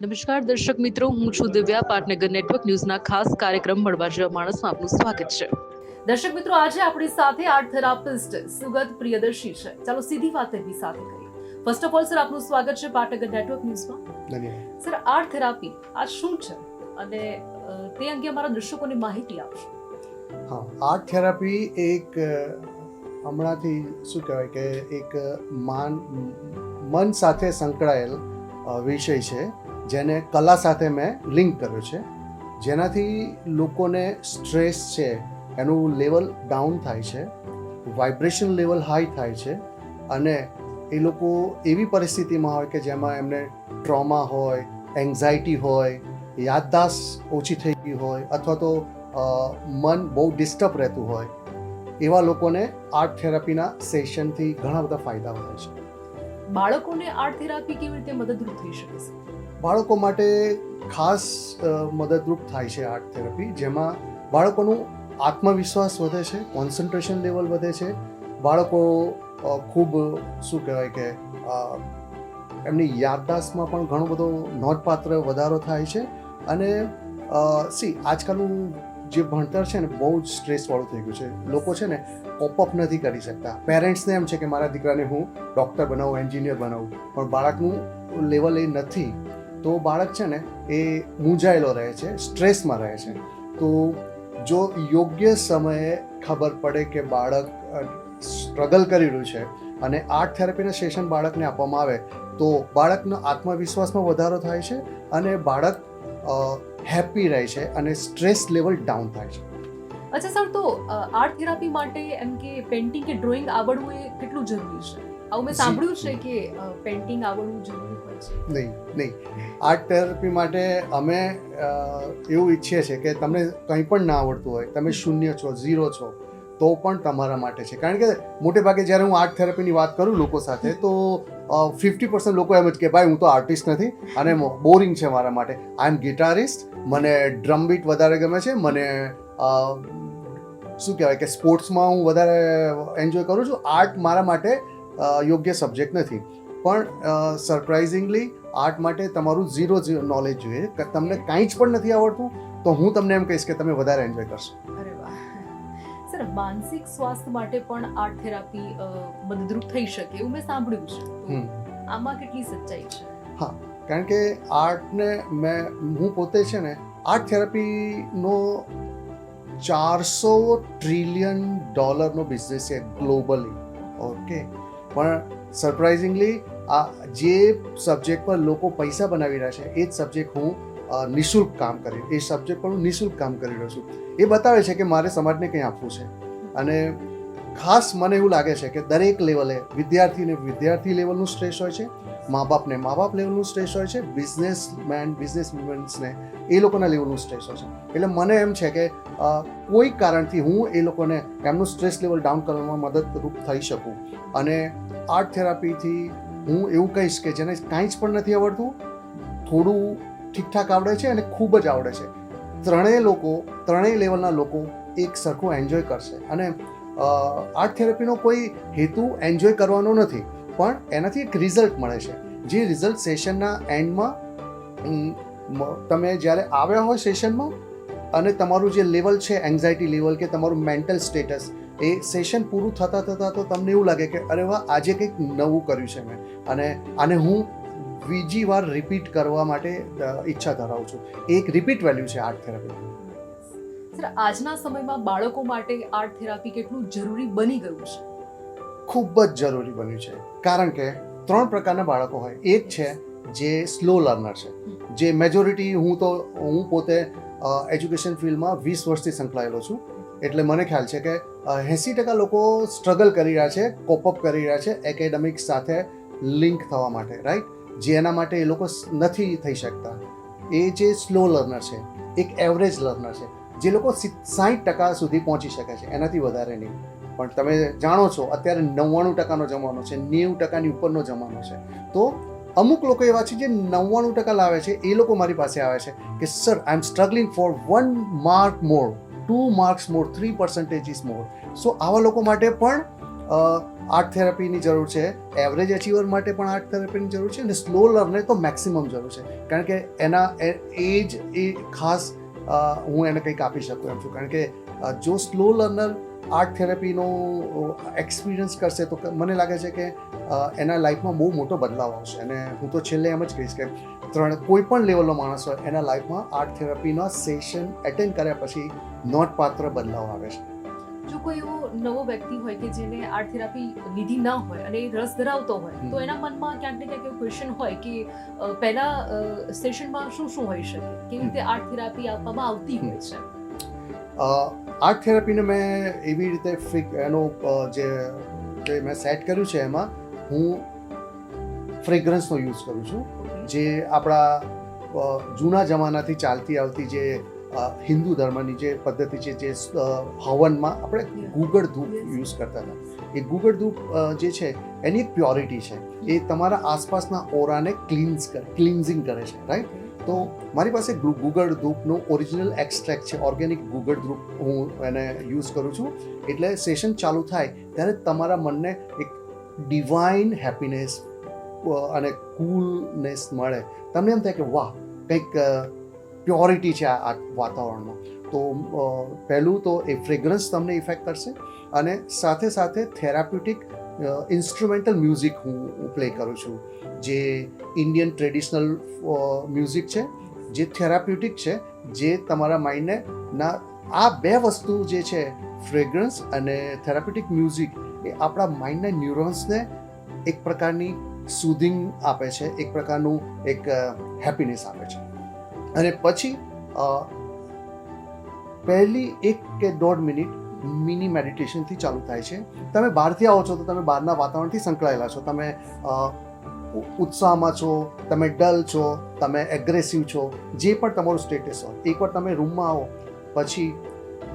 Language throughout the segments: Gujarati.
નમસ્કાર દર્શક મિત્રો હું છું દિવ્યા પાટનગર નેટવર્ક ન્યૂઝના ખાસ કાર્યક્રમ મળવા જેવા માણસમાં આપનું સ્વાગત છે. દર્શક મિત્રો આજે આપણી સાથે આર્ટ થેરાપિસ્ટ સુગત પ્રિયદર્શી છે. ચાલો સીધી વાત એમની સાથે કરીએ. ફર્સ્ટ ઓફ ઓલ સર આપનું સ્વાગત છે પાટનગર નેટવર્ક ન્યૂઝમાં. સર આર્ટ થેરાપી આ શું છે? અને તે અંગે અમારા દર્શકોને માહિતી આપશો. હા આર્ટ થેરાપી એક હમણાંથી શું કહેવાય કે એક માન મન સાથે સંકળાયેલ વિષય છે. જેને કલા સાથે મેં લિંક કર્યો છે. જેનાથી લોકોને સ્ટ્રેસ છે, એનું લેવલ ડાઉન થાય છે, વાઇબ્રેશન લેવલ હાઈ થાય છે, અને એ લોકો એવી પરિસ્થિતિમાં હોય કે જેમાં એમને ટ્રોમા હોય એન્ઝાયટી હોય, યાદદાસ્ત ઓછી થઈ ગઈ હોય, અથવા તો મન બહુ ડિસ્ટર્બ રહેતું હોય, એવા લોકોને આર્ટ થેરાપીના સેશનથી ઘણા બધા ફાયદા હોય છે. બાળકોને આર્ટ થેરાપી કેવી રીતે મદદરૂપ થઈ શકે છે? બાળકો માટે ખાસ મદદરૂપ થાય છે આર્ટ થેરપી, જેમાં બાળકોનું આત્મવિશ્વાસ વધે છે કોન્સન્ટ્રેશન લેવલ વધે છે. બાળકો ખૂબ, શું કહેવાય કે એમની યાદદાસ્તમાં પણ ઘણો બધો નોંધપાત્ર વધારો થાય છે. અને સી, આજકાલનું જે ભણતર છે ને, બહુ જ સ્ટ્રેસવાળું થઈ ગયું છે. લોકો છે ને કોપઅપ નથી કરી શકતા. પેરેન્ટ્સને એમ છે કે, મારા દીકરાને હું ડૉક્ટર બનાવું એન્જિનિયર બનાવું. પણ બાળકનું લેવલ એ નથી. તો બાળક છે ને એ મૂંઝાયેલો રહે છે, સ્ટ્રેસમાં રહે છે. તો જો યોગ્ય સમયે ખબર પડે કે બાળક સ્ટ્રગલ કરી રહ્યું છે અને આર્ટ થેરાપીના સેશન બાળકને આપવામાં આવે, તો બાળકનો આત્મવિશ્વાસમાં વધારો થાય છે અને બાળક હેપી રહે છે અને સ્ટ્રેસ લેવલ ડાઉન થાય છે. અચ્છા સર, તો આર્ટ થેરાપી માટે એમ કે પેઇન્ટિંગ કે ડ્રોઈંગ આવડવું એ કેટલું જરૂરી છે? આવું મેં સાંભળ્યું છે કે પેઇન્ટિંગ આવડવું જરૂરી હોય છે. નહીં નહીં. આર્ટ થેરાપી માટે અમે એવું ઈચ્છીએ છીએ કે તમને કંઈ પણ ના આવડતું હોય તમે શૂન્ય છો ઝીરો છો તો પણ તમારા માટે છે. કારણ કે મોટે ભાગે જ્યારે હું આર્ટ થેરાપીની વાત કરું લોકો સાથે તો ફિફ્ટી પર્સન્ટ લોકો એમ જ કે ભાઈ હું તો આર્ટિસ્ટ નથી અને બોરિંગ છે મારા માટે. આઈ એમ ગિટારિસ્ટ મને ડ્રમ બીટ વધારે ગમે છે. મને શું કહેવાય કે સ્પોર્ટ્સમાં હું વધારે એન્જોય કરું છું. આર્ટ મારા માટે યોગ્ય સબ્જેક્ટ નથી. પણ સરપ્રાઇઝિંગલી આર્ટ માટે તમારું ઝીરો નોલેજ જોઈએ. કે તમને કાંઈ જ પણ નથી આવડતું તો હું તમને એમ કહીશ કે તમે વધારે એન્જોય કરશો. અરે વાહ. સર માનસિક સ્વાસ્થ્ય માટે પણ આર્ટ થેરાપી મદદરૂપ થઈ શકે એવું મેં સાંભળ્યું છે. આમાં કેટલી સચ્ચાઈ છે? હા કારણ કે આર્ટને મેં હું પોતે છે ને આર્ટ થેરાપીનો ચારસો ટ્રિલિયન ડોલરનો બિઝનેસ છે ગ્લોબલી ઓકે પણ સરપ્રાઇઝિંગલી આ જે સબ્જેક્ટ પર લોકો પૈસા બનાવી રહ્યા છે, એ જ સબ્જેક્ટ હું નિઃશુલ્ક કામ કરી, એ સબ્જેક્ટ પર હું નિઃશુલ્ક કામ કરી રહ્યો છું. એ બતાવે છે કે મારે સમાજને કંઈ આપવું છે. અને ખાસ મને એવું લાગે છે કે દરેક લેવલે વિદ્યાર્થીને વિદ્યાર્થી લેવલનું સ્ટ્રેસ હોય છે મા બાપને, મા બાપ લેવલનું સ્ટ્રેસ હોય છે બિઝનેસમેન બિઝનેસ વુમન્સને એ લોકોના લેવલનું સ્ટ્રેસ હોય છે. એટલે મને એમ છે કે કોઈ કારણથી હું એ લોકોને એમનું સ્ટ્રેસ લેવલ ડાઉન કરવામાં મદદરૂપ થઈ શકું. અને આર્ટ થેરાપીથી હું એવું કહીશ કે જેને કાંઈ જ પણ નથી આવડતું, થોડું ઠીકઠાક આવડે છે અને ખૂબ જ આવડે છે. ત્રણેય લોકો, ત્રણેય લેવલના લોકો એક સરખું એન્જોય કરશે. અને આર્ટ થેરાપીનો કોઈ હેતુ એન્જોય કરવાનો નથી. પણ એનાથી એક રિઝલ્ટ મળે છે. જે રિઝલ્ટ સેશનના એન્ડમાં તમે જ્યારે આવ્યા હોય સેશનમાં અને તમારું જે લેવલ છે એન્ઝાયટી લેવલ કે તમારું મેન્ટલ સ્ટેટસ એ સેશન પૂરું થતાં થતાં તો તમને એવું લાગે કે અરે વાહ, આજે કંઈક નવું કર્યું છે મેં. અને આને હું બીજી વાર રિપીટ કરવા માટે ઈચ્છા ધરાવું છું. એક રિપીટ વેલ્યુ છે આર્ટ થેરાપી સર આજના સમયમાં બાળકો માટે આર્ટ થેરાપી કેટલું જરૂરી બની ગયું છે? ખૂબ જ જરૂરી બન્યું છે. કારણ કે ત્રણ પ્રકારના બાળકો હોય. એક છે જે સ્લો લર્નર છે. જે મેજોરિટી હું તો, હું પોતે એજ્યુકેશન ફિલ્ડમાં વીસ વર્ષથી સંકળાયેલો છું. એટલે મને ખ્યાલ છે કે એંસી ટકા લોકો સ્ટ્રગલ કરી રહ્યા છે કોપઅપ કરી રહ્યા છે એકેડેમિક્સ સાથે લિંક થવા માટે રાઈટ જે એના માટે એ લોકો નથી થઈ શકતા. એ જે સ્લો લર્નર છે, એક એવરેજ લર્નર છે, જે લોકો સાઠ ટકા સુધી પહોંચી શકે છે. એનાથી વધારે નહીં. પણ તમે જાણો છો, અત્યારે નવ્વાણું ટકાનો જમાનો છે, નેવું ટકાની ઉપરનો જમાનો છે. તો અમુક લોકો એવા છે જે નવ્વાણું ટકા લાવે છે, એ લોકો મારી પાસે આવે છે કે sir I am struggling for one mark more two marks more three percentages more so આવા લોકો માટે પણ આર્ટ થેરાપીની જરૂર છે એવરેજ અચીવર માટે પણ આર્ટ થેરાપીની જરૂર છે અને સ્લો લર્નર તો મેક્સિમમ જરૂર છે. કારણ કે એના, એ જ, એ ખાસ હું એને કંઈક આપી શકું એમ છું. કારણ કે જો સ્લો લર્નર આર્ટ થેરેપીનો એક્સપિરિયન્સ કરશે તો મને લાગે છે કે એના લાઈફમાં બહુ મોટો બદલાવ આવશે. અને હું તો છેલ્લે એમ જ કહીશ કે ત્રણ કોઈ પણ લેવલનો માણસ હોય એના લાઈફમાં આર્ટ થેરાપીનો સેશન એટેન્ડ કર્યા પછી નોંધપાત્ર બદલાવ આવે છે. જો કોઈ એવો નવો વ્યક્તિ હોય કે જેને આર્ટ થેરાપી લીધી ન હોય અને રસ ધરાવતો હોય તો એના મનમાં ક્યાંક ને ક્યાંક એવું ક્વેશ્ચન હોય કે પહેલા સેશનમાં શું શું હોઈ શકે? કેવી રીતે આર્ટ થેરાપી આપવામાં આવતી હોય છે? આર્ટ થેરાપીને મેં એવી રીતે ફિક એનો જે જે મેં સેટ કર્યું છે એમાં હું ફ્રેગ્રન્સનો યુઝ કરું છું. જે આપણા જૂના જમાનાથી ચાલતી આવતી જે હિન્દુ ધર્મની જે પદ્ધતિ છે જે હવનમાં આપણે ગુગળ ધૂપ યુઝ કરતા હતા. એ ગુગળ ધૂપ જે છે એની એક પ્યોરિટી છે. એ તમારા આસપાસના ઓરાને ક્લીન્સ કરે ક્લિન્ઝિંગ કરે છે રાઈટ? તો મારી પાસે ગુગળ ધૂપનું ઓરિજિનલ એક્સ્ટ્રેક્ટ છે ઓર્ગેનિક ગુગળ ધૂપ હું એને યુઝ કરું છું. એટલે સેશન ચાલુ થાય ત્યારે તમારા મનને એક ડિવાઇન હેપીનેસ અને કુલનેસ મળે. તમને એમ થાય કે વાહ કંઈક પ્યોરિટી છે આ વાતાવરણમાં તો પહેલું તો એ ફ્રેગ્રન્સ તમને ઇફેક્ટ કરશે અને સાથે સાથે થેરાપ્યુટિક ઇન્સ્ટ્રુમેન્ટલ મ્યુઝિક હું પ્લે કરું છું. જે ઇન્ડિયન ટ્રેડિશનલ મ્યુઝિક છે, જે થેરાપ્યુટિક છે, જે તમારા માઇન્ડને ના આ બે વસ્તુ જે છે ફ્રેગ્રન્સ અને થેરાપ્યુટિક મ્યુઝિક એ આપણા માઇન્ડના ન્યુરોન્સને એક પ્રકારની સુધિંગ આપે છે, એક પ્રકારનું એક હેપીનેસ આપે છે. અને પછી પહેલી એક કે દોઢ મિનિટ મિની મેડિટેશનથી ચાલુ થાય છે. તમે બહારથી આવો છો તો તમે બહારના વાતાવરણથી સંકળાયેલા છો. તમે ઉત્સાહમાં છો, તમે ડલ છો, તમે એગ્રેસિવ છો, જે પણ તમારું સ્ટેટસ હોય. એકવાર તમે રૂમમાં આવો, પછી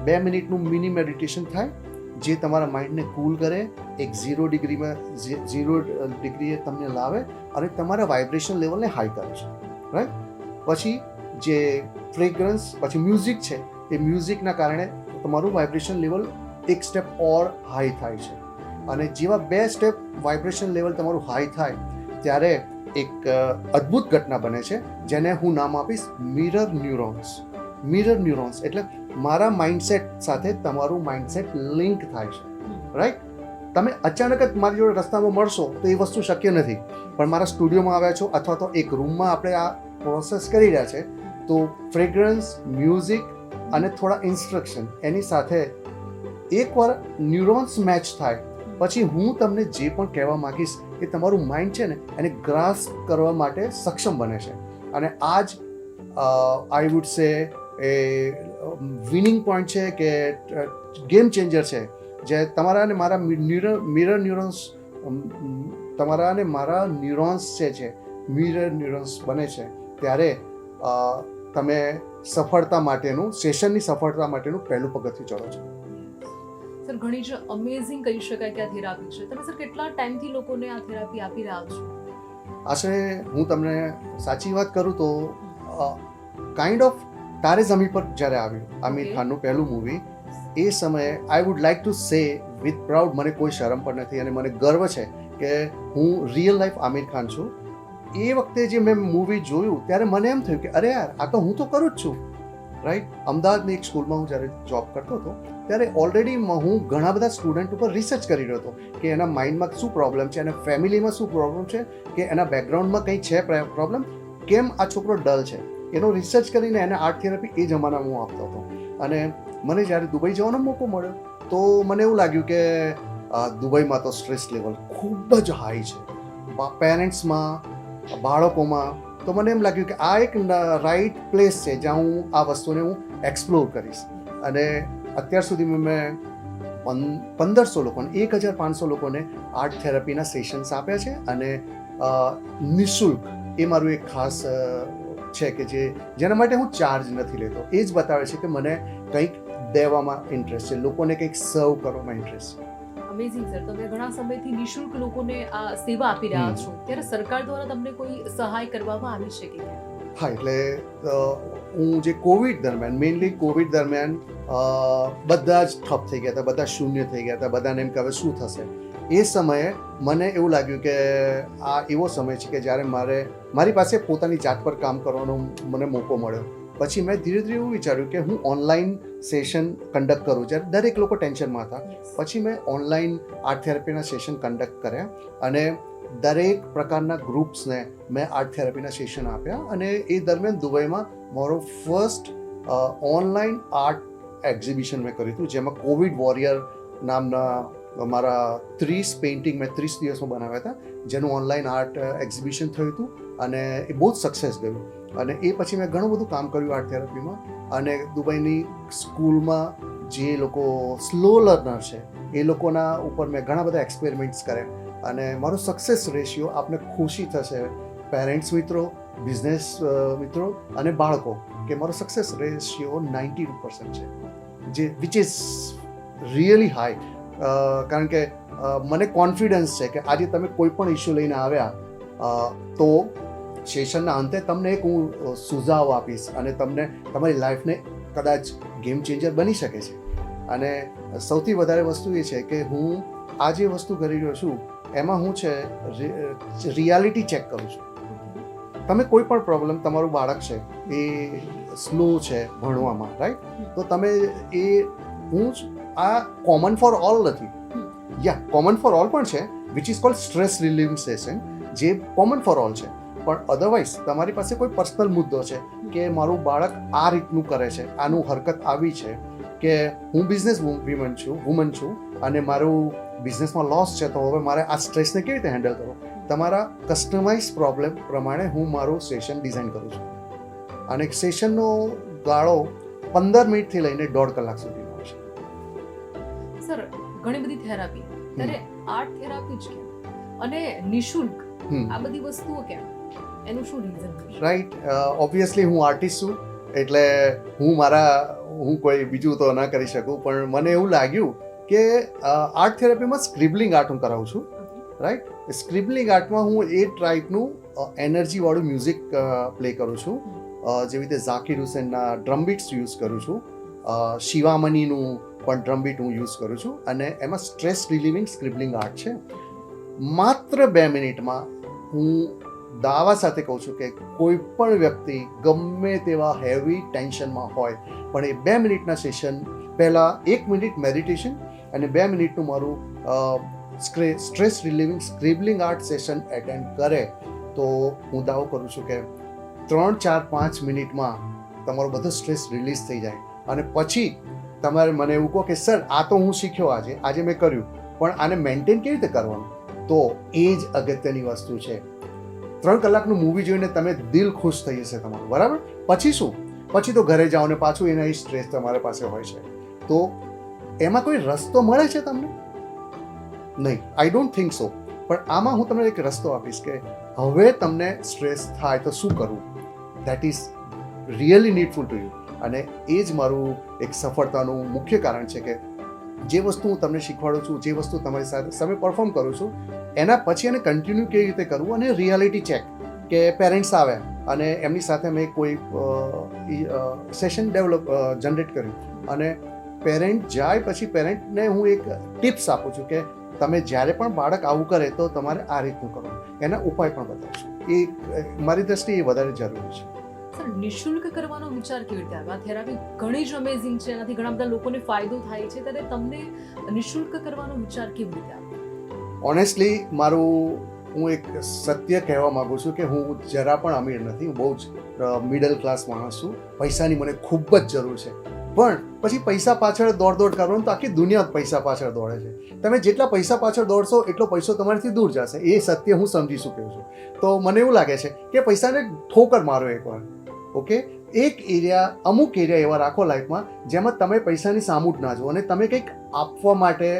બે મિનિટનું મિની મેડિટેશન થાય, જે તમારા માઇન્ડને કૂલ કરે, એક ઝીરો ડિગ્રીમાં ઝીરો ડિગ્રીએ તમને લાવે અને તમારા વાઇબ્રેશન લેવલને હાઈ કરે છે. રાઈટ પછી જે ફ્રેગ્રન્સ પછી મ્યુઝિક છે, એ મ્યુઝિકના કારણે તમારું વાઇબ્રેશન લેવલ એક સ્ટેપ ઓર હાઈ થાય છે. અને જેવા બે સ્ટેપ વાઇબ્રેશન લેવલ તમારું હાઈ થાય, ત્યારે એક અદ્ભુત ઘટના બને છે, જેને હું નામ આપીશ મિરર ન્યુરોન્સ મિરર ન્યુરોન્સ એટલે મારા માઇન્ડસેટ સાથે તમારું માઇન્ડસેટ લિંક થાય છે. રાઈટ તમે અચાનક જ મારી જોડે રસ્તામાં મળશો તો એ વસ્તુ શક્ય નથી. પણ મારા સ્ટુડિયોમાં આવ્યા છો અથવા તો એક રૂમમાં આપણે આ પ્રોસેસ કરી રહ્યા છે તો ફ્રેગ્રન્સ મ્યુઝિક અને થોડા ઇન્સ્ટ્રક્શન એની સાથે એકવાર ન્યુરોન્સ મેચ થાય, પછી હું તમને જે પણ કહેવા માંગીશ એ તમારું માઇન્ડ છે ને એને ગ્રાસ કરવા માટે સક્ષમ બને છે. અને આ જ I would say A winning point છે કે ગેમ ચેન્જર છે. જે તમારા અને મારા મિરર ન્યુરોન્સ તમારા અને મારા ન્યુરોન્સ છે મિરર ન્યુરોન્સ બને છે. ત્યારે તમે સફળતા માટેનું સેશનની સફળતા માટેનું પહેલું પગથિયું ચડો છો. સર ઘણી જ અમેઝિંગ કહી શકાય કે આ થેરાપી છે. તમે સર કેટલા ટાઈમથી લોકોને આ થેરાપી આપી રહ્યા છો? આશરે હું તમને સાચી વાત કરું તો કાઇન્ડ ઓફ તારે જમી પર જ્યારે આવ્યું આમિર ખાનનું પહેલું મૂવી એ સમયે I would like to say with proud મને કોઈ શરમ પણ નથી અને મને ગર્વ છે કે હું રિયલ લાઈફ આમિર ખાન છું. એ વખતે જે મેં મૂવી જોયું, ત્યારે મને એમ થયું કે, અરે યાર, આ તો હું તો કરું જ છું. રાઈટ અમદાવાદની એક સ્કૂલમાં હું જ્યારે જોબ કરતો હતો, ત્યારે ઓલરેડી હું ઘણા બધા સ્ટુડન્ટ ઉપર રિસર્ચ કરી રહ્યો હતો કે એના માઇન્ડમાં શું પ્રોબ્લેમ છે એના ફેમિલીમાં શું પ્રોબ્લેમ છે, કે એના બેકગ્રાઉન્ડમાં કંઈ છે પ્રોબ્લેમ કેમ આ છોકરો ડલ છે. એનો રિસર્ચ કરીને એને આર્ટ થેરપી એ જમાનામાં હું આપતો હતો. અને મને જ્યારે દુબઈ જવાનો મોકો મળ્યો, તો મને એવું લાગ્યું કે દુબઈમાં તો સ્ટ્રેસ લેવલ ખૂબ જ હાઈ છે. પેરેન્ટ્સમાં બાળકોમાં તો મને એમ લાગ્યું કે આ એક રાઈટ પ્લેસ છે જ્યાં હું આ વસ્તુને હું એક્સપ્લોર કરીશ. અને અત્યાર સુધી મેં પંદરસો લોકોને, એક હજાર પાંચસો લોકોને આર્ટ થેરપીના સેશન્સ આપ્યા છે અને નિઃશુલ્ક એ મારું એક ખાસ છે કે જે, જેના માટે હું ચાર્જ નથી લેતો. એ જ બતાવે છે કે મને કંઈક દેવામાં ઇન્ટરેસ્ટ છે, લોકોને કંઈક સર્વ કરવામાં ઇન્ટરેસ્ટ છે. અમેઝિંગ સર તમે ઘણા સમયથી નિઃશુલ્ક લોકોને આ સેવા આપી રહ્યા છો. ત્યારે સરકાર દ્વારા તમને કોઈ સહાય કરવામાં આવી છે કે હા એટલે હું જે કોવિડ દરમિયાન મેઇનલી કોવિડ દરમિયાન બધા જ ઠપ થઈ ગયા હતા બધા શૂન્ય થઈ ગયા હતા બધાને એમ કે હવે શું થશે? એ સમયે મને એવું લાગ્યું કે આ એવો સમય છે કે જ્યારે મારે મારી પાસે પોતાની જાત પર કામ કરવાનો મને મોકો મળ્યો. પછી મેં ધીરે ધીરે એવું વિચાર્યું કે હું ઓનલાઈન સેશન કન્ડક્ટ કરું જ્યારે દરેક લોકો ટેન્શનમાં હતા. પછી મેં ઓનલાઈન આર્ટ થેરપીના સેશન કન્ડક્ટ કર્યા અને દરેક પ્રકારના ગ્રુપ્સને મેં આર્ટ થેરપીના સેશન આપ્યા અને એ દરમિયાન દુબઈમાં મારો ફર્સ્ટ ઓનલાઈન આર્ટ એક્ઝિબિશન મેં કર્યું હતું. જેમાં કોવિડ વોરિયર નામના મારા ત્રીસ પેઇન્ટિંગ મેં ત્રીસ દિવસમાં બનાવ્યા હતા. જેનું ઓનલાઈન આર્ટ એક્ઝિબિશન થયું હતું. અને એ બહુ જ સક્સેસ ગયું. અને એ પછી મેં ઘણું બધું કામ કર્યું આર્ટ થેરાપીમાં અને દુબઈની સ્કૂલમાં જે લોકો સ્લો લર્નર છે, એ લોકોના ઉપર મેં ઘણા બધા એક્સપેરિમેન્ટ્સ કર્યા. અને મારો સક્સેસ રેશિયો આપને ખુશી થશે પેરેન્ટ્સ મિત્રો બિઝનેસ મિત્રો અને બાળકો, કે મારો સક્સેસ રેશિયો નાઇન્ટી પર્સન્ટ છે. જે વિચ ઇઝ રિયલી હાઈ કારણ કે મને કોન્ફિડન્સ છે કે આજે તમે કોઈ પણ ઇસ્યુ લઈને આવ્યા તો સેશનના અંતે તમને એક હું સુઝાવ આપીશ અને તમને તમારી લાઈફને કદાચ ગેમ ચેન્જર બની શકે છે. અને સૌથી વધારે વસ્તુ એ છે કે હું આ જે વસ્તુ કરી રહ્યો છું, એમાં હું છે રિયાલિટી ચેક કરું છું. તમે કોઈ પણ પ્રોબ્લેમ તમારું બાળક છે, એ સ્લો છે ભણવામાં રાઈટ તો તમે એ, હું આ કોમન ફોર ઓલ નથી. યા કોમન ફોર ઓલ પણ છે which is called stress relieving session જે કોમન ફોર ઓલ છે. પણ અધરવાઇઝ તમારી પાસે કોઈ પર્સનલ મુદ્દો છે કે મારું બાળક આ રીતનું કરે છે આનું હરકત આવી છે કે હું બિઝનેસ વુમન છું વુમન છું અને મારું બિઝનેસમાં લોસ છે તો હવે મારે આ સ્ટ્રેસને કેવી રીતે હેન્ડલ કરવું? તમારા કસ્ટમાઇઝ પ્રોબ્લેમ પ્રમાણે હું મારું સેશન ડિઝાઇન કરું છું. અને સેશનનો ગાળો પંદર મિનિટથી લઈને દોઢ કલાક સુધીનો હોય છે. સર ઘણી બધી થેરાપી ત્યારે આર્ટ થેરાપી જ અને નિશુલ્ક. આ બધી વસ્તુઓ કેમ? એનું શું રીઝન રાઈટ ઓબ્વિયસલી હું આર્ટિસ્ટ છું એટલે હું મારા હું કોઈ બીજું તો ના કરી શકું પણ મને એવું લાગ્યું કે આર્ટ થેરાપીમાં સ્ક્રિબલિંગ આર્ટ હું કરાવું છું. રાઈટ સ્ક્રિબલિંગ આર્ટમાં હું એ ટાઈપનું એનર્જીવાળું મ્યુઝિક પ્લે કરું છું. જેવી રીતે ઝાકીર હુસેનના ડ્રમબીટ્સ યુઝ કરું છું. શિવામણીનું પણ ડ્રમબીટ હું યુઝ કરું છું. અને એમાં સ્ટ્રેસ રિલીવિંગ સ્ક્રિબલિંગ આર્ટ છે. માત્ર બે મિનિટમાં હું દાવા સાથે કહું છું કે કોઈ પણ વ્યક્તિ ગમે તેવા હેવી ટેન્શનમાં હોય, પણ એ બે મિનિટના સેશન પહેલાં એક મિનિટ મેડિટેશન અને બે મિનિટનું મારું stress relieving scribbling art session attend કરે, તો હું દાવો કરું છું કે ત્રણ, ચાર, પાંચ મિનિટમાં તમારો બધો સ્ટ્રેસ રિલીઝ થઈ જાય. અને પછી તમારે મને એવું કહો કે, સર, આ તો હું શીખ્યો આજે આજે મેં કર્યું. પણ આને મેન્ટેન કેવી રીતે કરવાનું? તો એ જ અગત્યની વસ્તુ છે. ત્રણ કલાકનું મૂવી જોઈને તમે દિલ ખુશ થઈ જશે તમારું, બરાબર? પછી શું? પછી તો ઘરે જાઓ ને પાછું એના સ્ટ્રેસ તમારા પાસે હોય છે. તો એમાં કોઈ રસ્તો મળે છે તમને? નહીં આઈ ડોન્ટ થિંક સો પણ આમાં હું તમને એક રસ્તો આપીશ કે હવે તમને સ્ટ્રેસ થાય તો શું કરવું? That is really needful to you અને એ જ મારું એક સફળતાનું મુખ્ય કારણ છે કે જે વસ્તુ હું તમને શીખવાડું છું, જે વસ્તુ તમારી સાથે સામે પરફોર્મ કરું છું, એના પછી એને કન્ટિન્યુ કેવી રીતે કરવું અને રિયાલિટી ચેક કે પેરેન્ટ્સ આવે અને એમની સાથે મેં કોઈ સેશન ડેવલપ જનરેટ કર્યું. અને પેરેન્ટ જાય પછી પેરેન્ટને હું એક ટિપ્સ આપું છું કે તમે જ્યારે પણ બાળક આવું કરે તો તમારે આ રીતનું કરો એના ઉપાય પણ બતાવું છું. એ, મારી દ્રષ્ટિએ વધારે જરૂરી છે. સર, નિશુલ્ક કરવાનો વિચાર કેવી રીતે આવ્યો? આ થેરાપી ઘણી જ અમેઝિંગ છે. એનાથી ઘણા બધા લોકોને ફાયદો થાય છે. ત્યારે તમને નિશુલ્ક કરવાનો વિચાર કેવી રીતે આવ્યો? ઓનેસ્ટલી મારું, હું એક સત્ય કહેવા માંગુ છું કે હું જરા પણ અમીર નથી. હું બહુ જ મિડલ ક્લાસ માણસ છું. પૈસાની મને ખૂબ જ જરૂર છે. પણ પછી પૈસા પાછળ દોડ દોડ કરવાનું તો આખી દુનિયા પૈસા પાછળ દોડે છે. તમે જેટલા પૈસા પાછળ દોડશો, એટલો પૈસો તમારાથી દૂર જશે. એ સત્ય હું સમજી ચૂક્યો છું. તો મને એવું લાગે છે કે પૈસાને ઠોકર મારો એકવાર. ઓકે? એક એરિયા અમુક એરિયા એવા રાખો લાઈફમાં જેમાં તમે પૈસાની સામૂટ ના જુઓ અને તમે કંઈક આપવા માટે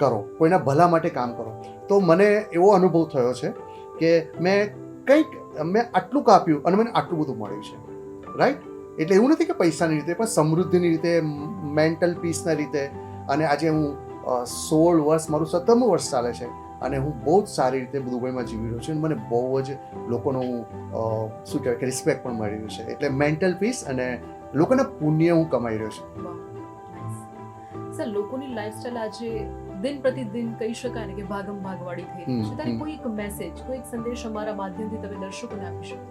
કરો, કોઈના ભલા માટે કામ કરો. તો મને એવો અનુભવ થયો છે કે મેં કંઈક, મેં આટલું કાપ્યું અને મને આટલું બધું મળ્યું છે. રાઈટ એટલે એવું નથી કે પૈસાની રીતે, પણ સમૃદ્ધિની રીતે મેન્ટલ પીસના રીતે. અને આજે હું સોળ વર્ષ, મારું સત્તરમું વર્ષ ચાલે છે. અને હું બહુ જ સારી રીતે દુબઈમાં જીવી રહ્યો છું અને મને બહુ જ લોકોનો શું કહેવાય કે રિસ્પેક્ટ પણ મળી રહ્યું છે. એટલે મેન્ટલ પીસ અને લોકોના પુણ્ય હું કમાઈ રહ્યો છું. સર લોકોની લાઈફસ્ટાઈલ આજે દિન પ્રતિદિન કહી શકાય ને કે ભાગમ ભાગવાળી થઈ રહી છે. ત્યારે કોઈ એક મેસેજ કોઈ એક સંદેશ અમારા માધ્યમથી તમે દર્શકોને આપી શકો?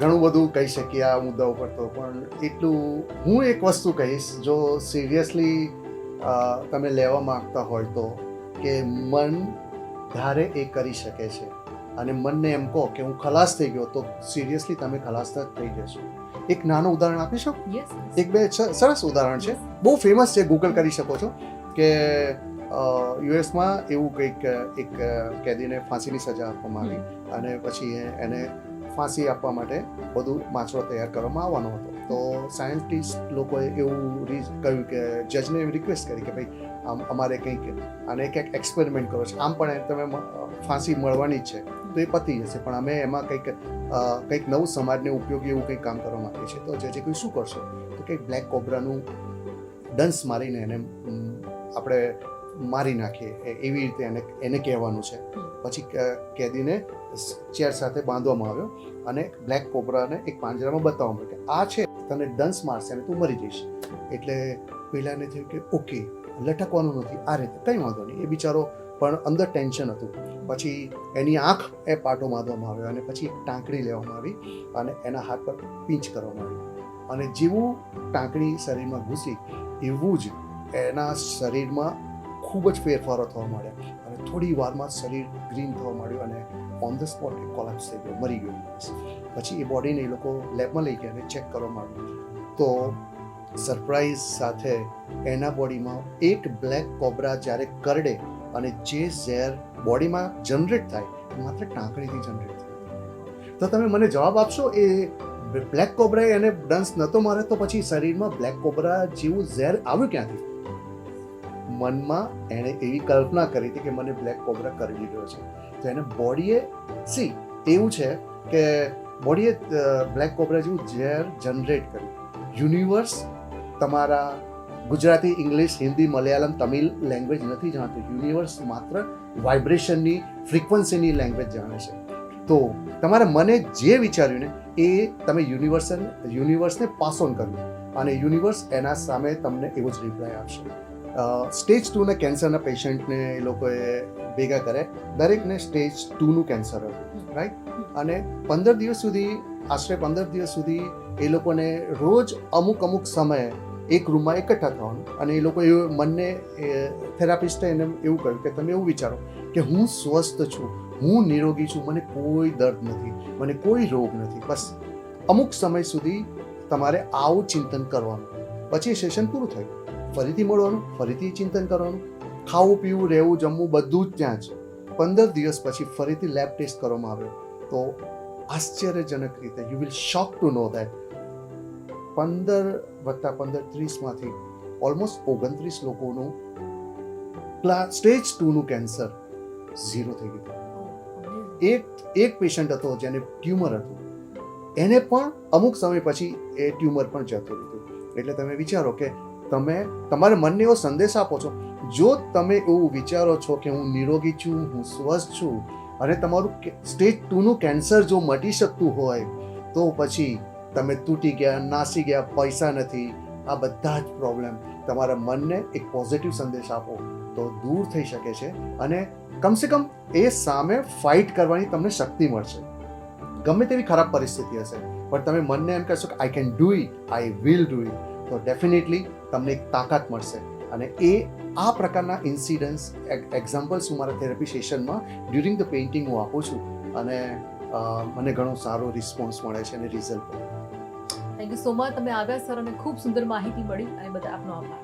ઘણું બધું કહી શકીએ આ મુદ્દા ઉપર તો પણ એટલું હું એક વસ્તુ કહીશ જો સિરિયસલી તમે લેવા માગતા હોય તો કે મન ધારે એ કરી શકે છે. અને મનને એમ કહો કે હું ખલાસ થઈ ગયો તો સિરિયસલી તમે ખલાસ થઈ જશો. એક નાનું ઉદાહરણ આપી શકો? એક બે સરસ ઉદાહરણ છે. બહુ ફેમસ છે ગૂગલ કરી શકો છો. કે યુએસમાં એવું કંઈક એક કેદીને ફાંસીની સજા આપવામાં આવી અને પછી એને ફાંસી આપવા માટે બધું માછડો તૈયાર કરવામાં આવવાનો હતો. તો સાયન્ટિસ્ટ લોકોએ એવું રી, કહ્યું કે જજને એવી રિક્વેસ્ટ કરી કે ભાઈ, આમ અમારે કંઈક આને કંઈક એક્સપેરિમેન્ટ કરો છો. આમ પણ તમે ફાંસી મળવાની જ છે. તો એ પતી જશે. પણ અમે એમાં કંઈક કંઈક નવું સમાજને ઉપયોગી એવું કંઈક કામ કરવા માંગીએ છીએ. તો જજે કોઈ શું કરશો? તો કંઈક બ્લેક કોબ્રાનું ડંસ મારીને એને આપણે મારી નાખીએ એવી રીતે એને એને કહેવાનું છે. પછી કેદીને ચેર સાથે બાંધવામાં આવ્યો અને બ્લેક કોબરાને એક પાંજરામાં બતાવવા માટે આ છે તને ડંસ મારશે અને તું મરી જઈશ. એટલે પેલાને થયું કે ઓકે લટકવાનું નથી આ રીતે. કંઈ વાંધો નહીં. એ બિચારો પણ અંદર ટેન્શન હતું. પછી એની આંખ એ પાટો બાંધવામાં આવ્યો અને પછી એક ટાંકણી લેવામાં આવી અને એના હાથ પર પિંચ કરવામાં આવી. અને જેવું ટાંકણી શરીરમાં ઘૂસી એવું જ એના શરીરમાં ખૂબ જ ફેરફારો થવા માંડ્યા. અને થોડી વારમાં શરીર ગ્રીન થવા માંડ્યું અને ઓન ધ સ્પોટ એ કોલેપ્સ થઈ ગયો, મરી ગયો. પછી એ બોડીને એ લોકો લેબમાં લઈ ગયા અને ચેક કરવા માંડ્યું. તો સરપ્રાઈઝ સાથે એના બોડીમાં એક બ્લેક કોબરા જ્યારે કરડે અને જે ઝેર બોડીમાં જનરેટ થાય, એ માત્ર ટાંકણીથી જનરેટ થાય. તો તમે મને જવાબ આપશો, એ બ્લેક કોબરાએ એને ડંસ નહોતો મારે તો પછી શરીરમાં બ્લેક કોબરા જેવું ઝેર આવ્યું ક્યાંથી? મનમાં એણે એવી કલ્પના કરી હતી કે મને બ્લેક કોબ્રા કરી લીધો છે. તો એને બોડીએ સી એવું છે કે બોડીએ બ્લેક કોબ્રા જેવું ઝેર જનરેટ કર્યું. યુનિવર્સ તમારા ગુજરાતી ઇંગ્લિશ હિન્દી મલયાલમ તમિલ લેંગ્વેજ નથી જાણતું. યુનિવર્સ માત્ર વાઇબ્રેશનની ફ્રીક્વન્સીની લેંગ્વેજ જાણે છે. તો તમારે મને જે વિચાર્યું ને, એ તમે યુનિવર્સન યુનિવર્સને પાસ ઓન કર્યું અને યુનિવર્સ એના સામે તમને એવો જ રિપ્લાય આપશે. સ્ટેજ ટુના કેન્સરના પેશન્ટને એ લોકોએ ભેગા કરે દરેકને સ્ટેજ ટુનું કેન્સર હતું રાઈટ અને પંદર દિવસ સુધી, આશરે પંદર દિવસ સુધી એ લોકોને રોજ અમુક અમુક સમયે એક રૂમમાં એકઠા થવાનું. અને એ લોકો એવું મનને થેરાપિસ્ટે એને એવું કહ્યું કે તમે એવું વિચારો કે હું સ્વસ્થ છું, હું નિરોગી છું, મને કોઈ દર્દ નથી, મને કોઈ રોગ નથી. બસ અમુક સમય સુધી તમારે આવું ચિંતન કરવાનું. પછી સેશન પૂરું થયું. ફરીથી મળવાનું, ફરીથી ચિંતન કરવાનું. ખાવું, પીવું, રહેવું, જમવું બધું જ ત્યાં જ પંદર દિવસ પછી ફરીથી લેબ ટેસ્ટ કરવામાં આવ્યો. તો આશ્ચર્યજનક રીતે you will shock to know that પંદર વત્તા પંદર ત્રીસમાંથી ઓલમોસ્ટ ઓગણત્રીસ લોકોનું સ્ટેજ ટુનું કેન્સર ઝીરો થઈ ગયું એક એક પેશન્ટ હતો જેને ટ્યુમર હતું. એને પણ અમુક સમય પછી એ ટ્યુમર પણ જતું રહ્યું એટલે તમે વિચારો કે તમે તમારા મનને એવો સંદેશ આપો છો. જો તમે એવું વિચારો છો કે હું નિરોગી છું, હું સ્વસ્થ છું, અને તમારું સ્ટેજ ટુનું કેન્સર જો મટી શકતું હોય, તો પછી તમે તૂટી ગયા, નાસી ગયા, પૈસા નથી. આ બધા જ પ્રોબ્લેમ તમારા મનને એક પોઝિટિવ સંદેશ આપો તો દૂર થઈ શકે છે અને કમસે કમ એ સામે ફાઇટ કરવાની તમને શક્તિ મળશે. ગમે તેવી ખરાબ પરિસ્થિતિ હશે, પણ તમે મનને એમ કહેશો કે I can do it I will do it તો ડેફિનેટલી તમને એક તાકાત મળશે. અને એ આ પ્રકારના ઇન્સિડન્ટ્સ એક્ઝામ્પલ્સ હું મારા થેરપી સેશનમાં ડ્યુરિંગ ધ પેઇન્ટિંગ હું આપું છું. અને મને ઘણો સારો રિસ્પોન્સ મળે છે અને result thank you so much તમે આવ્યા સર અને ખૂબ સુંદર માહિતી મળી અને બધા આપનો આભાર.